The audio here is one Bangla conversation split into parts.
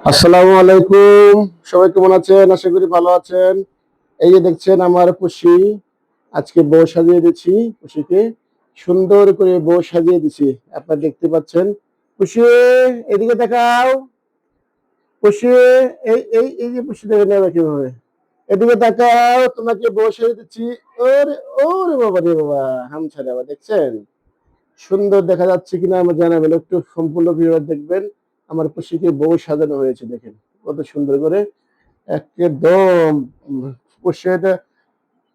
আসসালামু আলাইকুম। আছেন? আশা করি ভালো আছেন। এই যে দেখছেন আমার পুষি, আজকে বউ সাজিয়ে দিচ্ছি পুষিকে। সুন্দর করে বউ সাজিয়ে দিছি আপনারা দেখতে পাচ্ছেন। পুষি, এদিকে দেখাও। পুষি, এই এই এই যে পুষি দেখে নেবে কীভাবে? এদিকে তাকাও তোমাকে বউ সাজিয়ে দিচ্ছি? ওরে ওরে বাবা রে বাবা হামছাড়ে আবার, দেখছেন? সুন্দর দেখা যাচ্ছে কিনা আমার জানাবেন একটু সম্পূর্ণ ভিডিও দেখবেন। আমার পুষিকে বউ সাজানো হয়েছে, দেখেন। কত সুন্দর করে একদম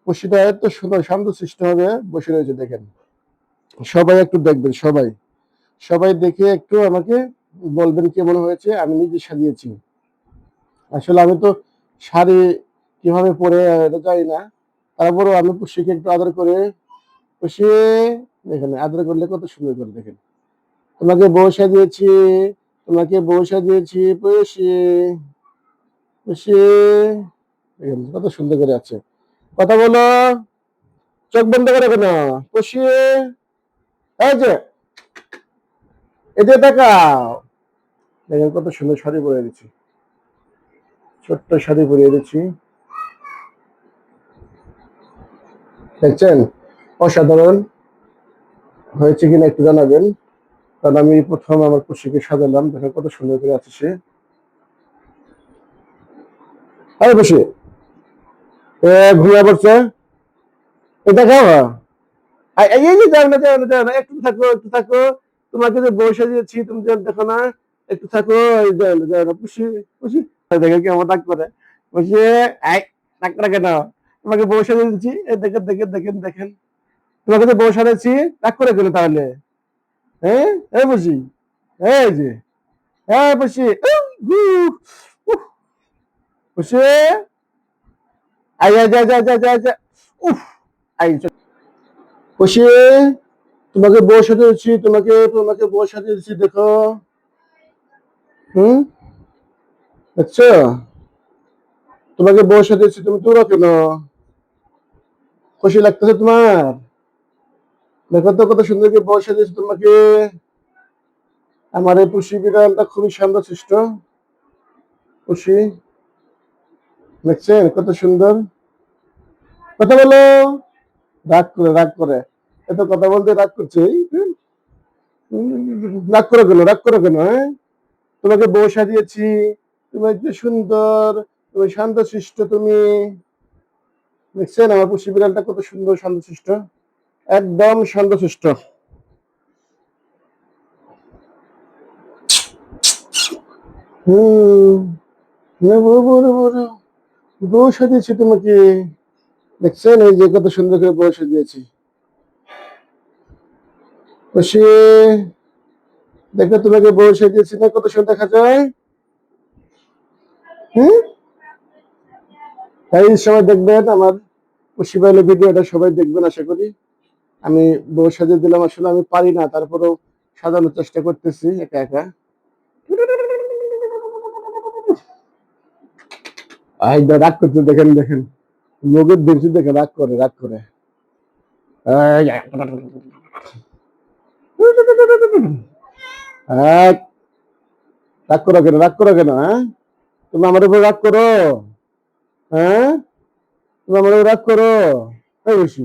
পুষিটা এত সুন্দর শান্ত সৃষ্টি হবে, বসে রয়েছে, দেখেন। সবাই একটু দেখবেন, সবাই। সবাই দেখে একটু আমাকে বলবেন কেমন হয়েছে, আমি নিজে সাজিয়েছি। আসলে আমি তো শাড়ি কীভাবে পরে জানি না। তারপরেও আমি পুষিকে একটু আদর করে পুষি দেখেন, আদর করলে কত সুন্দর করে, দেখেন। তোমাকে বউ সাজিয়েছি তোমাকে বউ সাজিয়েছি পুষি পুষি কত সুন্দর করে আছে। কথা বলো। চোখ বন্ধ করে কেন এই যে এদিকে তাকাও দেখেন কত সুন্দর শাড়ি পরে দিচ্ছি ছোট্ট শাড়ি পরিয়ে দিচ্ছি দেখছেন? অসাধারণ। হয়েছে কিনা একটু জানাবেন। কারণ আমি প্রথম আমার পুষিকে সাজালাম, দেখেন কত সুন্দর করে আছে সে। আরে বসে পড়ছে? দেখাও এই এই যে যাও না না না, একটু থাকো তোমাকে বসে দিয়েছি, তুমি দেখো না, একটু থাকো না না দেখে আমার ডাক করে? করে কেন? তোমাকে দিয়েছি দেখেন দেখেন দেখেন দেখেন। তোমাকে যে বসে দিয়েছি ডাক করে কেন তাহলে? তোমাকে বউ সাথে দিচ্ছি, তোমাকে তোমাকে বউ সাথে দিচ্ছি, দেখো। হুম? দেখছ তোমাকে বউ সাথে দিচ্ছি, তুমি তোরা কেন? খুশি লাগতেছে তোমার? দেখো তো কত সুন্দর করে সাথে তোমাকে। আমার এই পুষি বিড়ালটা খুবই শান্তশিষ্ট পুষি, দেখছেন কত সুন্দর? কথা বলো। রাগ করে রাগ করে। এত কথা বলতে রাগ করছে রাগ করে কেন, রাগ করে কেন হ্যাঁ? তোমাকে বউ সাজিয়েছি, তুমি একটু সুন্দর, তুমি শান্ত শান্তশিষ্ট তুমি। দেখছেন আমার পুষি বিড়ালটা কত সুন্দর শান্তশিষ্ট একদম শান্তশিষ্ট। বউ সাজিয়েছি তোমাকে। দেখছেন এই যে কত সুন্দর করে বউ সাজিয়েছি। বসে। দেখো তোমাকে বউ সাজিয়েছি না, কত সুন্দর দেখা যায়। হুম? তাই সময় দেখবেন আমার পুষিবাইলে ভিডিওটা সবাই দেখবেন, আশা করি। আমি বউ সাজিয়ে দিলাম, আসলে আমি পারি না, তারপরেও সাজানোর চেষ্টা করতেছি, একা একা। রাগ করতে দেখেন দেখেন। লোকের দেখছি দেখে রাগ করে রাগ করে। রাগ করো কেন, রাগ করো কেন হ্যাঁ? তুমি আমার উপর রাগ করো হ্যাঁ? তুমি আমার উপর রাগ করো। এই বেশি